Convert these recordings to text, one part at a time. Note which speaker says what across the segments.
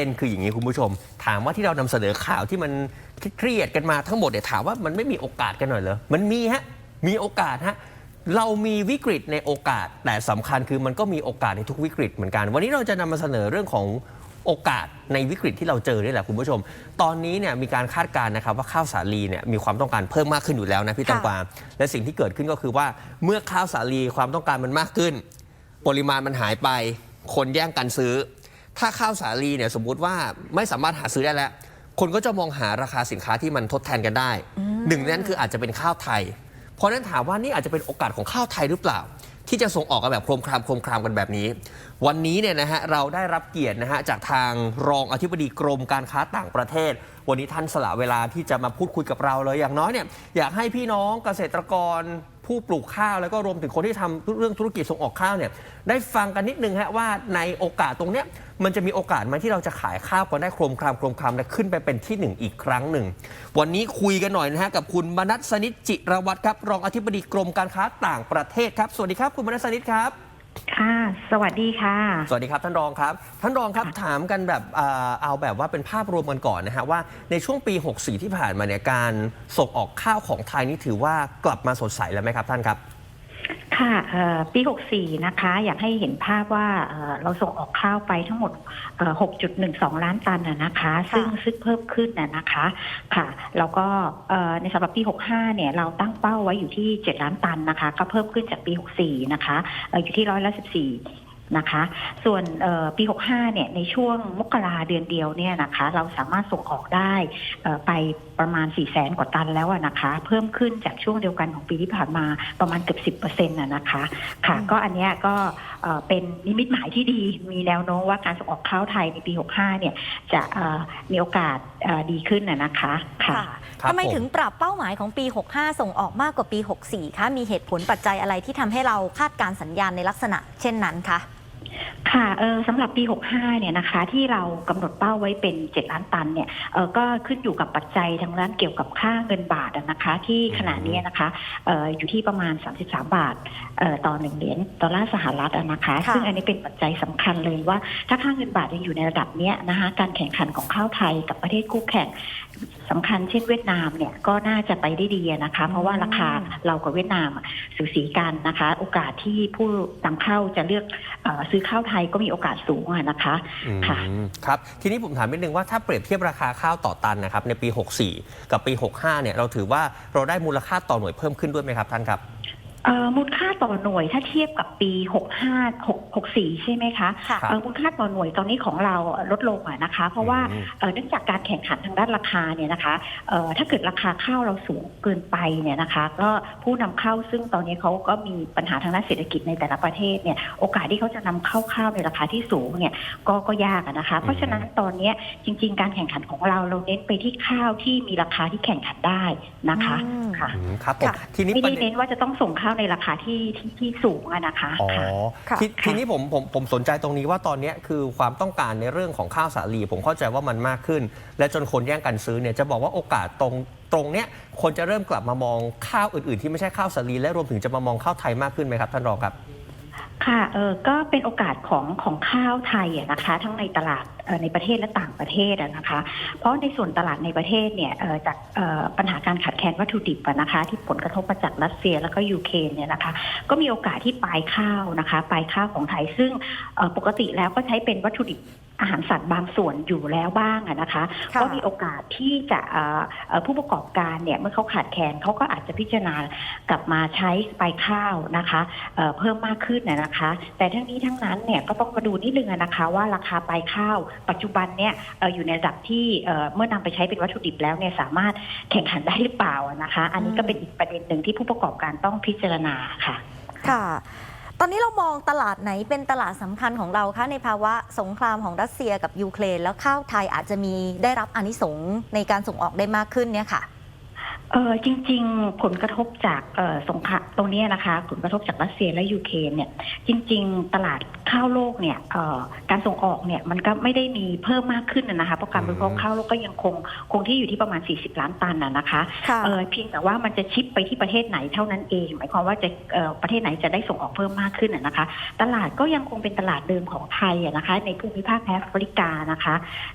Speaker 1: ด็นคืออย่างนี้คุณผู้ชม ถามว่าที่เรานำเสนอข่าวที่มันเครียดกันมาทั้งหมดเนี่ยถามว่ามันไม่มีโอกาสกันหน่อยเหรอมันมีฮะมีโอกาสฮะเรามีวิกฤตในโอกาส แต่สำคัญคือมันก็มีโอกาสในทุกวิกฤตเหมือนกัน วันนี้เราจะนำมาเสนอเรื่องของโอกาสในวิกฤตที่เราเจอนี่แหละคุณผู้ชม ตอนนี้เนี่ยมีการคาดการณ์นะครับว่าข้าวสาลีเนี่ยมีความต้องการเพิ่มมากขึ้นอยู่แล้วนะพี่ตังกวางและสิ่งที่เกิดขึ้นก็คือว่าเมื่อข้าวสาลีความต้องการมันมากขึ้น ปริมาณมันหายไป คนแย่งกันซื้อ ถ้าข้าวสาลีเนี่ยสมมุติว่าไม่สามารถหาซื้อได้แล้ว คนก็จะมองหาราคาสินค้าที่มันทดแทนกันได้ หนึ่งในนั้นคืออาจจะเป็นข้าวไทย เพราะฉะนั้นถามว่านี่อาจจะเป็นโอกาสของข้าวไทยหรือเปล่า ที่จะส่งออกกันแบบโครมครามโครมครามกันแบบนี้ วันนี้เนี่ยนะฮะเราได้รับเกียรตินะฮะจากทางรองอธิบดีกรมการค้าต่างประเทศ วันนี้ท่านสละเวลาที่จะมาพูดคุยกับเราเลยอย่างน้อยเนี่ยอยากให้พี่น้องเกษตรกรผู้ปลูกข้าวแล้วก็รวมถึงคนที่ทำเรื่องธุรกิจส่งออกข้าวเนี่ยได้ฟังกันนิดนึงฮะว่าในโอกาสตรงเนี้ยมันจะมีโอกาสไหมที่เราจะขายข้าวกันได้โครมครามโครมครามและขึ้นไปเป็นที่หนึ่งอีกครั้งหนึ่ง วันนี้คุยกันหน่อยนะฮะกับคุณมนัสสนิทจิรวัตรครับรองอธิบดีกรมการค้าต่างประเทศครับ สวัสดีครับคุณมนัสสนิทครับ
Speaker 2: ค่ะ สวัสดีค่ะ
Speaker 1: สวัสดีครับท่านรองครับ ท่านรองครับถามกันแบบเอ่อเอาแบบว่าเป็นภาพรวมกันก่อนนะฮะว่าในช่วงปี 64 ที่ผ่านมาเนี่ยการส่งออกข้าวของไทยนี่ถือว่ากลับมาสดใสแล้วไหมครับท่านครับ
Speaker 2: ค่ะเอ่อปี 64 นะคะ อยากให้เห็นภาพว่าเอ่อเราส่งออกข้าวไปทั้งหมดเอ่อ6.12 ล้านตันนะนะคะ ซึ่งซึ่งเพิ่มขึ้นนะนะคะค่ะ แล้วก็เอ่อในสำหรับปี 65 เนี่ยเราตั้งเป้าไว้อยู่ที่ 7 ล้านตันนะคะ ก็เพิ่มขึ้นจากปี 64 นะคะเอ่ออยู่ที่ร้อยละ 14 นะคะ ส่วนเอ่อปี 65 เนี่ย ในช่วงมกราเดือนเดียวเนี่ยนะคะ เราสามารถส่งออกได้เอ่อไปประมาณ 4 0 0แสนกว่าตันแล้วอะนะคะ เพิ่มขึ้นจากช่วงเดียวกันของปีที่ผ่านมาประมาณเกือบ10%นะนะคะ ค่ะ ก็อันเนี้ยก็เอ่อเป็นนิมิตหมายที่ดี มีแนวโน้มว่าการส่งออกข้าวไทยในปี 65 เนี่ย จะเอ่อมีโอกาสเอ่อดีขึ้นนะนะคะ ค่ะ
Speaker 3: ค่ะ
Speaker 1: ครับ
Speaker 3: ทำไม
Speaker 1: ผม
Speaker 3: ถึงปรับเป้าหมายของปี 65 ส่งออกมากกว่าปี 64 คะ มีเหตุผลปัจจัยอะไรที่ทำให้เราคาดการณ์สัญญาณในลักษณะเช่นนั้นคะ
Speaker 2: ค่ะเออสำหรับปี 65 เนี่ยนะคะ ที่เรากำหนดเป้าไว้เป็น 7 ล้านตันเนี่ยเออก็ขึ้นอยู่กับปัจจัยทางด้านเกี่ยวกับค่าเงินบาทอะนะคะ ที่ขณะนี้นะคะเอออยู่ที่ประมาณ 33 บาทเออต่อหนึ่งเหรียญดอลลาร์สหรัฐอะนะคะ
Speaker 3: ค่ะ
Speaker 2: ซึ่งอันนี้เป็นปัจจัยสำคัญเลยว่า ถ้าค่าเงินบาทยังอยู่ในระดับเนี้ยนะคะ การแข่งขันของข้าวไทยกับประเทศคู่แข่งสำคัญเช่นเวียดนามเนี่ยก็น่าจะไปได้ดีอะนะคะ เพราะว่าราคาเรากับเวียดนามอะสูสีกันนะคะ โอกาสที่ผู้นำเข้าจะเลือกเออซื้อข้าวไทยก็มีโอกาสสูงอะนะคะค่ะ
Speaker 1: อืมครับ ทีนี้ผมถามนิดนึงว่าถ้าเปรียบเทียบราคาข้าวต่อตันนะครับในปี 64 กับปี 65เนี่ยเราถือว่าเราได้มูลค่าต่อหน่วยเพิ่มขึ้นด้วยไหมครับท่านครับ
Speaker 2: เอ่อมูลค่าต่อหน่วยถ้าเทียบกับปี 65 6 64 ใช่ไหมคะ
Speaker 3: ค่ะ
Speaker 2: เอ่อมูลค่าต่อหน่วยตอนนี้ของเราลดลงอะนะคะ เพราะว่า
Speaker 1: อืม
Speaker 2: เอ่อเนื่องจากการแข่งขันทางด้านราคาเนี่ยนะคะเอ่อถ้าเกิดราคาข้าวเราสูงเกินไปเนี่ยนะคะ ก็ผู้นำเข้าซึ่งตอนนี้เขาก็มีปัญหาทางด้านเศรษฐกิจในแต่ละประเทศเนี่ยโอกาสที่เขาจะนำเข้าข้าวในราคาที่สูงเนี่ยก็ก็ยากอะนะคะ เพราะฉะนั้นตอนเนี้ยจริง ๆ การแข่งขันของเราเราเน้นไปที่ข้าวที่มีราคาที่แข่งขันได้นะคะ
Speaker 3: อืม
Speaker 2: ค่ะ
Speaker 1: อืมครับผม
Speaker 3: ค่ะ
Speaker 1: ทีนี้
Speaker 2: ไม่
Speaker 1: ประ
Speaker 2: ได้
Speaker 1: เด็น
Speaker 2: เน้นว่าจะต้องส่งข้าวในราคาที่ที่ที่สูงอะนะคะ
Speaker 1: อ๋อ
Speaker 2: ค่ะ
Speaker 3: ค่ะ
Speaker 1: ที
Speaker 2: ค่ะ
Speaker 1: ทีนี้ผมผมผมสนใจตรงนี้ว่าตอนเนี้ยคือความต้องการในเรื่องของข้าวสาลี ผมเข้าใจว่ามันมากขึ้น และจนคนแย่งกันซื้อเนี่ยจะบอกว่าโอกาสตรงตรงเนี้ยคนจะเริ่มกลับมามองข้าวอื่นๆ ที่ไม่ใช่ข้าวสาลีและรวมถึงจะมามองข้าวไทยมากขึ้นไหมครับท่านรองครับ
Speaker 2: ค่ะเออก็เป็นโอกาสของของข้าวไทยนะคะ ทั้งในตลาดในประเทศและต่างประเทศนะคะ เพราะในส่วนตลาดในประเทศเนี่ยจากปัญหาการขาดแคลนวัตถุดิบนะคะ ที่ผลกระทบมาจากรัสเซียแล้วก็ยูเครนเนี่ยนะคะ ก็มีโอกาสที่ปลายข้าวนะคะปลายข้าวของไทยซึ่งปกติแล้วก็ใช้เป็นวัตถุดิบ อาหารสัตว์บางส่วนอยู่แล้วบ้างอะนะคะ
Speaker 3: ค่ะ
Speaker 2: ก็มีโอกาสที่จะเอ่อเอ่อผู้ประกอบการเนี่ยเมื่อเขาขาดแคลนเขาก็อาจจะพิจารณากลับมาใช้ปลายข้าวนะคะเอ่อเพิ่มมากขึ้นนะนะคะ แต่ทั้งนี้ทั้งนั้นเนี่ยก็ต้องมาดูนิดนึงอะนะคะ ว่าราคาปลายข้าว ปัจจุบันเนี่ยเอ่ออยู่ในระดับที่เอ่อเมื่อนำไปใช้เป็นวัตถุดิบแล้วเนี่ยสามารถแข่งขันได้หรือเปล่าอะนะคะ อันนี้ก็เป็นอีกประเด็นหนึ่งที่ผู้ประกอบการต้องพิจารณาค่ะ
Speaker 3: ค่ะตอ นี้เรามองตลาดไหนเป็นตลาดสำคัญของเราคะในภาวะสงครามของรัสเซียกับยูเครน แล้วข้าวไทยอาจจะมีได้รับอนิสงในการส่งออกได้มากขึ้นเนี่ยค่ะ
Speaker 2: เออจริง ๆ ผลกระทบจากเอ่อสงครามตรงเนี้ยนะคะ ผลกระทบจากรัสเซียและยูเครนเนี่ยจริง ๆ ตลาดข้าวโลกเนี่ยเอ่อการส่งออกเนี่ยมันก็ไม่ได้มีเพิ่มมากขึ้นนะนะคะเพราะการบริโภคข้าวโลกก็ยังคงคงที่อยู่ที่ประมาณ 40 ล้านตันนะนะคะ
Speaker 3: ค่ะ
Speaker 2: เออเพียงแต่ว่ามันจะชิปไปที่ประเทศไหนเท่านั้นเอง หมายความว่าจะเอ่อประเทศไหนจะได้ส่งออกเพิ่มมากขึ้นนะนะคะ ตลาดก็ยังคงเป็นตลาดเดิมของไทยอะนะคะ ในภูมิภาคแอฟริกานะคะ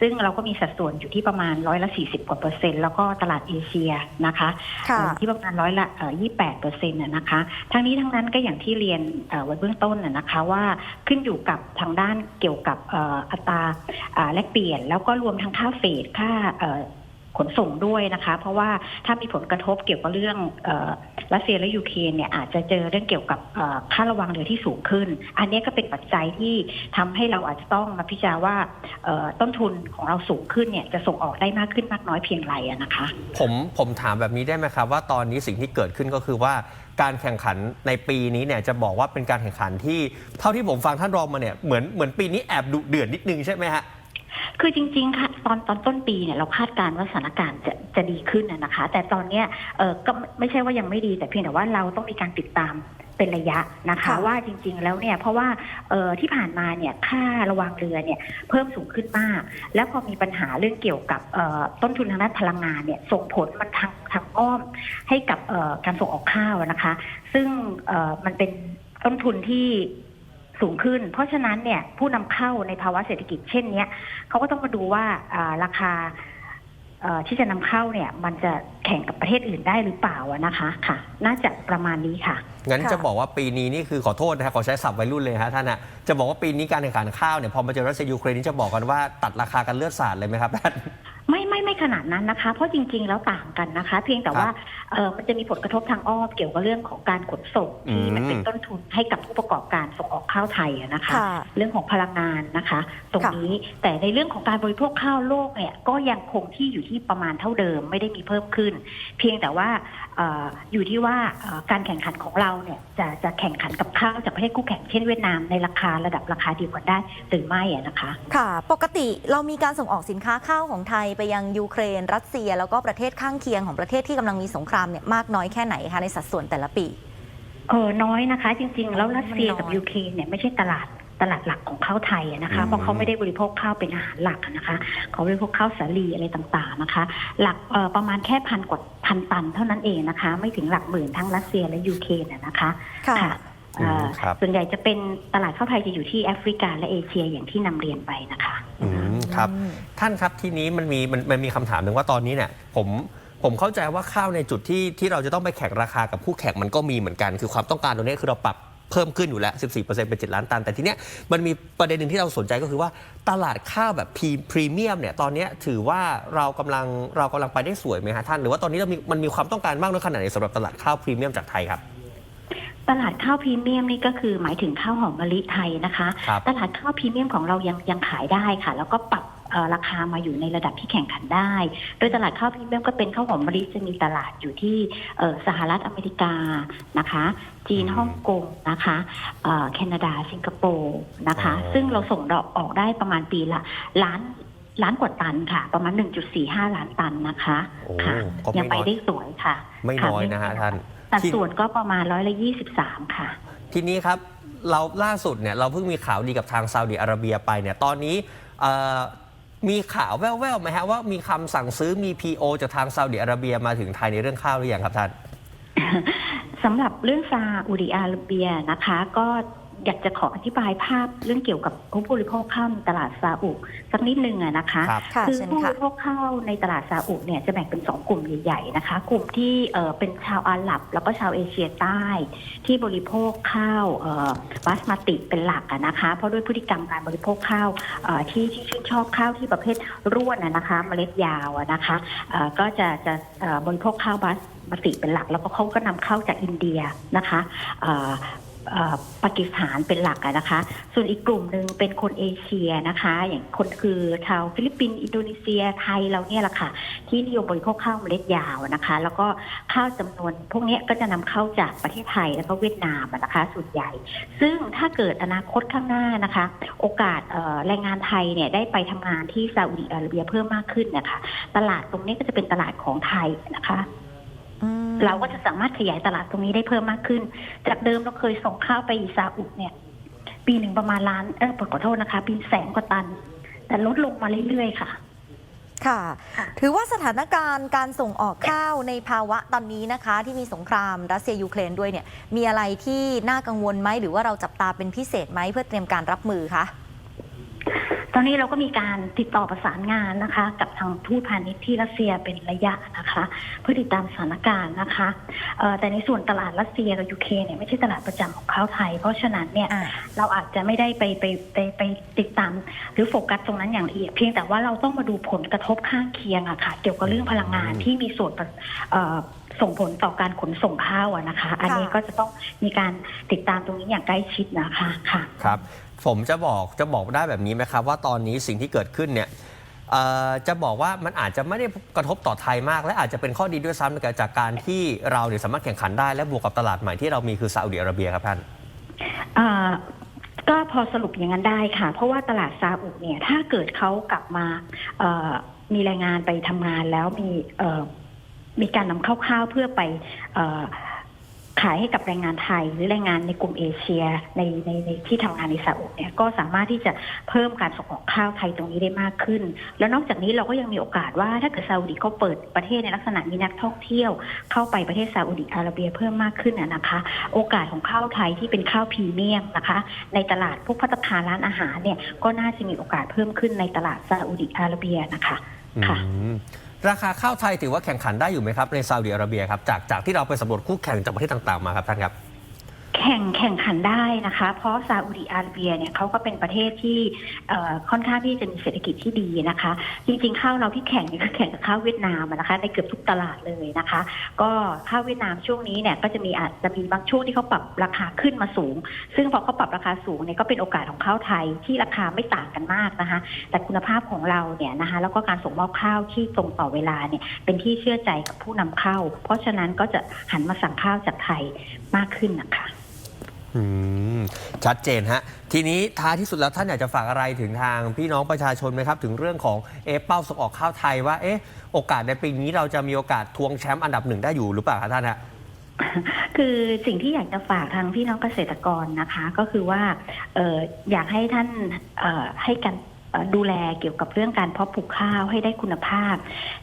Speaker 2: ซึ่งเราก็มีสัดส่วนอยู่ที่ประมาณร้อยละ40กว่าเปอร์เซ็นต์แล้วก็ตลาดเอเชียนะคะ
Speaker 3: ค่ะ
Speaker 2: เอ่อที่ประมาณร้อยละยี่แปดเปอร์เซ็นต์นะคะทั้งนี้ทั้งนั้นก็อย่างที่เรียนเอ่อไว้เบื้องต้นนะนะคะว่าขึ้นอยู่กับทางด้านเกี่ยวกับเอ่ออัตราอ่าแลกเปลี่ยน แล้วก็รวมทั้งค่าเฟดค่าเอ่อ ขนส่งด้วยนะคะ เพราะว่าถ้ามีผลกระทบเกี่ยวกับเรื่องเออรัสเซียและยูเครนเนี่ยอาจจะเจอเรื่องเกี่ยวกับเอ่อค่าระวังเรือที่สูงขึ้น อันนี้ก็เป็นปัจจัยที่ทำให้เราอาจจะต้องมาพิจารณาว่าเอ่อต้นทุนของเราสูงขึ้นเนี่ยจะส่งออกได้มากขึ้นมากน้อยเพียงไรอะนะคะ
Speaker 1: ผมผมถามแบบนี้ได้ไหมครับว่าตอนนี้สิ่งที่เกิดขึ้นก็คือว่าการแข่งขันในปีนี้เนี่ยจะบอกว่าเป็นการแข่งขันที่เท่าที่ผมฟังท่านรองมาเนี่ยเหมือนเหมือนปีนี้แอบดุเดือดนิดนึงใช่ไหมฮะ
Speaker 2: คือจริง ๆ ค่ะ ตอนตอนต้นปีเนี่ยเราคาดการณ์ว่าสถานการณ์จะจะดีขึ้นนะนะคะ แต่ตอนเนี้ยเออก็ไม่ใช่ว่ายังไม่ดีแต่เพียงแต่ว่าเราต้องมีการติดตามเป็นระยะนะคะ
Speaker 3: ค่ะ
Speaker 2: ว่าจริง ๆ แล้วเนี่ยเพราะว่าเออที่ผ่านมาเนี่ยค่าระวางเรือเนี่ยเพิ่มสูงขึ้นมาก แล้วพอมีปัญหาเรื่องเกี่ยวกับเอ่อต้นทุนทางด้านพลังงานเนี่ยส่งผลมันทางทางอ้อมให้กับเอ่อการส่งออกข้าวนะคะ ซึ่งเอ่อมันเป็นต้นทุนที่ สูงขึ้น เพราะฉะนั้นเนี่ยผู้นำเข้าในภาวะเศรษฐกิจเช่นเนี้ยเขาก็ต้องมาดูว่าอ่าราคาเอ่อที่จะนำเข้าเนี่ยมันจะแข่งกับประเทศอื่นได้หรือเปล่าอะนะคะค่ะ น่าจะประมาณนี้ค่ะ
Speaker 1: งั้น
Speaker 3: ค่ะ
Speaker 1: จะบอกว่าปีนี้นี่คือขอโทษนะฮะขอใช้ศัพท์วัยรุ่นเลยฮะท่านอะจะบอกว่าปีนี้การแข่งขันข้าวเนี่ยพอมาเจอรัสเซียยูเครนนี่จะบอกกันว่าตัดราคากันเลือดสาดเลยไหมครับท่าน
Speaker 2: ไม่ไม่ไม่ข นาดนั้นนะคะ เพราะจริง ๆ แล้วต่างกันนะคะ เพียงแต่ว่าเออมันจะมีผลกระทบทางอ้อมเกี่ยวกับเรื่องของการขนส่งที่
Speaker 1: อืม
Speaker 2: มันเป็นต้นทุนให้กับผู้ประกอบการส่งออกข้าวไทยอะนะคะ
Speaker 3: ค่ะ
Speaker 2: เรื่องของพลังงานนะคะ ตรง
Speaker 3: ค่ะ
Speaker 2: นี้แต่ในเรื่องของการบริโภคข้าวโลกเนี่ยก็ยังคงที่อยู่ที่ประมาณเท่าเดิมไม่ได้มีเพิ่มขึ้น เพียงแต่ว่าเอออยู่ที่ว่าเอ่อการแข่งขันของเราเนี่ยจะจะแข่งขันกับข้าวจากประเทศคู่แข่งเช่นเวียดนามในราคาระดับราคาเดียวกันได้หรือไม่อะนะคะ
Speaker 3: ค่ะ ปกติเรามีการส่งออกสินค้าข้าวของไทยไปยังยูเครน รัสเซีย แล้วก็ประเทศข้างเคียงของประเทศที่กำลังมีสงครามเนี่ยมากน้อยแค่ไหนคะในสัดส่วนแต่ละปี
Speaker 2: เออน้อยนะคะ จริง ๆ แล้วรัสเซียกับ
Speaker 3: มันน้อย
Speaker 2: ยูเครนเนี่ยไม่ใช่ตลาดตลาดหลักของข้าวไทยอะนะคะ
Speaker 1: อืม
Speaker 2: เพราะเขาไม่ได้บริโภคข้าวเป็นอาหารหลักอะนะคะเขาบริโภคข้าวสาลีอะไรต่างๆนะคะ หลักเอ่อประมาณแค่พันกว่าพันตันเท่านั้นเองนะคะ ไม่ถึงหลักหมื่นทั้งรัสเซียและยูเครนอะนะคะ
Speaker 3: ค่ะ
Speaker 2: เอ่อ
Speaker 1: อืมครับ
Speaker 2: ส่วนใหญ่จะเป็นตลาดข้าวไทยจะอยู่ที่แอฟริกาและเอเชียอย่างที่นำเรียนไปนะคะ
Speaker 1: อืมครับท่านครับทีนี้มันมีมันมันมีคำถามหนึ่งว่าตอนนี้เนี่ยผมผมเข้าใจว่าข้าวในจุดที่ที่เราจะต้องไปแข่งราคากับคู่แข่งมันก็มีเหมือนกัน คือความต้องการตรงนี้คือเราปรับเพิ่มขึ้นอยู่แล้ว 14%เป็น7ล้านตัน แต่ทีเนี้ยมันมีประเด็นหนึ่งที่เราสนใจก็คือว่าตลาดข้าวแบบพรีพรีเมียมเนี่ยตอนเนี้ยถือว่าเรากำลังเรากำลังไปได้สวยไหมฮะท่านหรือว่าตอนนี้เรามีมันมีความต้องการมากน้อยขนาดไหนสำหรับตลาดข้าวพรีเมียมจากไทยครับ
Speaker 2: ตลาดข้าวพรีเมียมนี่ก็คือหมายถึงข้าวหอมมะลิไทยนะคะ
Speaker 1: ครับ
Speaker 2: ตลาดข้าวพรีเมียมของเรายังยังขายได้ค่ะ แล้วก็ปรับเอ่อราคามาอยู่ในระดับที่แข่งขันได้ โดยตลาดข้าวพรีเมียมก็เป็นข้าวหอมมะลิจะมีตลาดอยู่ที่เอ่อสหรัฐอเมริกานะคะ จีน
Speaker 1: อืม
Speaker 2: ฮ่องกงนะคะเอ่อแคนาดาสิงคโปร์นะคะ
Speaker 1: อ๋อ
Speaker 2: ซึ่งเราส่งดอกออกได้ประมาณปีละล้านล้านกว่าตันค่ะ ประมาณ 1.45 ล้านตันนะคะ
Speaker 1: โอ้
Speaker 2: ค่ะ
Speaker 1: ก็
Speaker 2: ยัง
Speaker 1: ไม่
Speaker 2: ไป
Speaker 1: น้อย
Speaker 2: ได้สวยค่ะ
Speaker 1: ไม่
Speaker 2: ค่ะ
Speaker 1: น้อยนะฮะท่าน
Speaker 2: สัด
Speaker 1: ที่
Speaker 2: ส่วนก็ประมาณร้อยละยี่สิบสามค่ะ
Speaker 1: ทีนี้ครับเราล่าสุดเนี่ยเราเพิ่งมีข่าวดีกับทางซาอุดิอาระเบียไปเนี่ยตอนนี้เอ่อมีข่าวแว่วๆไหมฮะว่ามีคำสั่งซื้อมี PO จากทางซาอุดิอาระเบียมาถึงไทยในเรื่องข้าวหรือยังครับท่าน
Speaker 2: สำหรับเรื่องซาอุดิอาระเบียนะคะ ก็ อยากจะขออธิบายภาพเรื่องเกี่ยวกับผู้บริโภคข้าวในตลาดซาอุสักนิดนึงอะนะคะ
Speaker 1: ครับ
Speaker 3: ค่ะ
Speaker 2: คือ
Speaker 3: เชิญ
Speaker 2: ผู้บ
Speaker 3: ค่ะ
Speaker 2: ริโภคข้าวในตลาดซาอุเนี่ยจะแบ่งเป็นสองกลุ่มใหญ่ๆนะคะ กลุ่มที่เอ่อเป็นชาวอาหรับ แล้วก็ชาวเอเชียใต้ ที่บริโภคข้าวเอ่อบาสมาติเป็นหลักอะนะคะ เพราะด้วยพฤติกรรมการบริโภคข้าวเอ่อที่ที่ชื่นชอบข้าวที่ประเภทร่วนอะนะคะเมล็ดยาวอะนะคะเอ่อก็จะจะเอ่อบริโภคข้าวบาสมาติเป็นหลัก แล้วก็เขาก็นำเข้าจากอินเดียนะคะเอ่อ เอ่อปากีสถานเป็นหลักอะนะคะ ส่วนอีกกลุ่มหนึ่งเป็นคนเอเชียนะคะ อย่างคนคือชาวฟิลิปปินส์อินโดนีเซียไทยเราเนี่ยแหละค่ะ ที่นิยมบริโภคข้าวเมล็ดยาวนะคะ แล้วก็ข้าวจำนวนพวกเนี้ยก็จะนำเข้าจากประเทศไทยแล้วก็เวียดนามอะนะคะส่วนใหญ่ ซึ่งถ้าเกิดอนาคตข้างหน้านะคะ โอกาสเอ่อแรงงานไทยเนี่ยได้ไปทำงานที่ซาอุดิอาระเบียเพิ่มมากขึ้นนะคะ ตลาดตรงนี้ก็จะเป็นตลาดของไทยนะคะ เราก็จะสามารถขยายตลาดตรงนี้ได้เพิ่มมากขึ้น จากเดิมเราเคยส่งข้าวไปซาอุเนี่ย ปีหนึ่งประมาณล้านเออขอโทษนะคะ ปีแสนกว่าตัน แต่ลดลงมาเรื่อยๆค่ะ
Speaker 3: ค่ะ
Speaker 2: ค่ะ
Speaker 3: ถือว่าสถานการณ์การส่งออกข้าวในภาวะตอนนี้นะคะ ที่มีสงครามรัสเซียยูเครนด้วยเนี่ย มีอะไรที่น่ากังวลไหมหรือว่าเราจับตาเป็นพิเศษไหมเพื่อเตรียมการรับมือคะ
Speaker 2: ตอนนี้เราก็มีการติดต่อประสานงานนะคะ กับทางทูตพาณิชย์ที่รัสเซียเป็นระยะนะคะ เพื่อติดตามสถานการณ์นะคะเอ่อแต่ในส่วนตลาดรัสเซียกับยูเครนเนี่ยไม่ใช่ตลาดประจำของข้าวไทย เพราะฉะนั้นเนี่ย
Speaker 3: อ่า
Speaker 2: เราอาจจะไม่ได้ไปไปไปไปติดตาม หรือโฟกัสตรงนั้นอย่างละเอียดเพียงแต่ว่าเราต้องมาดูผลกระทบข้างเคียงอะค่ะ เกี่ยวกับเรื่องพลังงานที่มีส่วนประเอ่อ ส่งผลต่อการขนส่งข้าวอะนะคะ อันนี้ก็จะต้องมีการติดตามตรงนี้อย่างใกล้ชิดนะคะค่ะ
Speaker 1: ครับผมจะบอกจะบอกได้แบบนี้ไหมครับ ว่าตอนนี้สิ่งที่เกิดขึ้นเนี่ยเอ่อจะบอกว่ามันอาจจะไม่ได้กระทบต่อไทยมาก และอาจจะเป็นข้อดีด้วยซ้ำในการจากการที่เราเนี่ยสามารถแข่งขันได้และบวกกับตลาดใหม่ที่เรามีคือซาอุดิอาระเบียครับท่าน
Speaker 2: อ่าก็พอสรุปอย่างนั้นได้ค่ะ เพราะว่าตลาดซาอุเนี่ยถ้าเกิดเขากลับมาเอ่อมีแรงงานไปทำงานแล้วมีเอ่อ มีการนำเข้าข้าวเพื่อไปออขายให้กับแรงงานไทยหรือแรงงานในกลุ่มเอเชียในในในที่ทำงานในซาอุเนี่ยก็สามารถที่จะเพิ่มการส่งออกข้าวไทยตรงนี้ได้มากขึ้น แล้วนอกจากนี้เราก็ยังมีโอกาสว่าถ้าเกิดซาอุดีเขาเปิดประเทศในลักษณะมีนักท่องเที่ยว เข้าไปประเทศซาอุดิอาระเบียเพิ่มมากขึ้นนะคะ โอกาสของข้าวไทยที่เป็นข้าวพรีเมียมนะคะ ในตลาดพวกพัตคาร้านอาหารเนี่ยก็น่าจะมีโอกาสเพิ่มขึ้นในตลาดซาอุดิอาระเบียนะคะ ค่ะ
Speaker 1: ราคาข้าวไทยถือว่าแข่งขันได้อยู่ไหมครับในซาอุดิอาระเบียครับจากจากที่เราไปสำรวจคู่แข่งจากประเทศต่างๆมาครับท่านครับ
Speaker 2: แข่งแข่งขันได้นะคะ เพราะซาอุดิอาระเบียเนี่ยเขาก็เป็นประเทศที่ค่อนข้างที่จะมีเศรษฐกิจที่ดีนะคะ จริงๆข้าวเราที่แข่งเนี่ยก็แข่งกับข้าวเวียดนามนะคะ ในเกือบทุกตลาดเลยนะคะ ก็ข้าวเวียดนามช่วงนี้เนี่ยก็จะมีอาจจะมีบางช่วงที่เขาปรับราคาขึ้นมาสูง ซึ่งพอเขาปรับราคาสูงเนี่ยก็เป็นโอกาสของข้าวไทยที่ราคาไม่ต่างกันมากนะคะ แต่คุณภาพของเราเนี่ยนะคะแล้วก็การส่งมอบข้าวที่ตรงต่อเวลาเนี่ยเป็นที่เชื่อใจกับผู้นำเข้า เพราะฉะนั้นก็จะหันมาสั่งข้าวจากไทยมากขึ้นนะคะ
Speaker 1: อืมชัดเจนฮะ ทีนี้ท้ายที่สุดแล้วท่านอยากจะฝากอะไรถึงทางพี่น้องประชาชนไหมครับ ถึงเรื่องของเอะเป้าส่งออกข้าวไทยว่าเอ๊ะโอกาสในปีนี้เราจะมีโอกาสทวงแชมป์อันดับหนึ่งได้อยู่หรือเปล่าครับท่านฮะ
Speaker 2: คือสิ่งที่อยากจะฝากทางพี่น้องเกษตรกรนะคะ ก็คือว่าเอออยากให้ท่านเอ่อให้การเอ่อดูแลเกี่ยวกับเรื่องการเพาะปลูกข้าวให้ได้คุณภาพ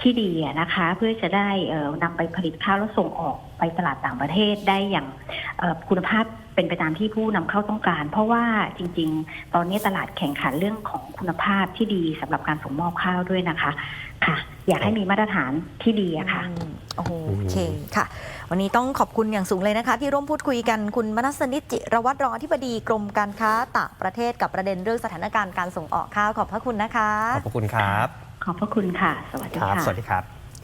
Speaker 2: ที่ดีอะนะคะ เพื่อจะได้เอ่อนำไปผลิตข้าวแล้วส่งออกไปตลาดต่างประเทศได้อย่างเอ่อคุณภาพ เป็นไปตามที่ผู้นำเข้าต้องการ เพราะว่าจริง ๆ ตอนนี้ตลาดแข่งขันเรื่องของคุณภาพที่ดีสำหรับการส่งมอบข้าวด้วยนะคะ ค่ะ อยากให้มีมาตรฐานที่ดีอะค่ะ
Speaker 3: อืมโอเคค่ะ วันนี้ต้องขอบคุณอย่างสูงเลยนะคะ ที่ร่วมพูดคุยกันคุณมนัสนิตจิรวัตรรองอธิบดีกรมการค้าต่างประเทศกับประเด็นเรื่องสถานการณ์การส่งออกข้าวขอบพระคุณนะคะ
Speaker 1: ขอบพระคุณครับ
Speaker 2: ขอบพระคุณค่ะ สวัสดี
Speaker 1: ครับ
Speaker 2: ค่ะ
Speaker 1: สวัสดีครับ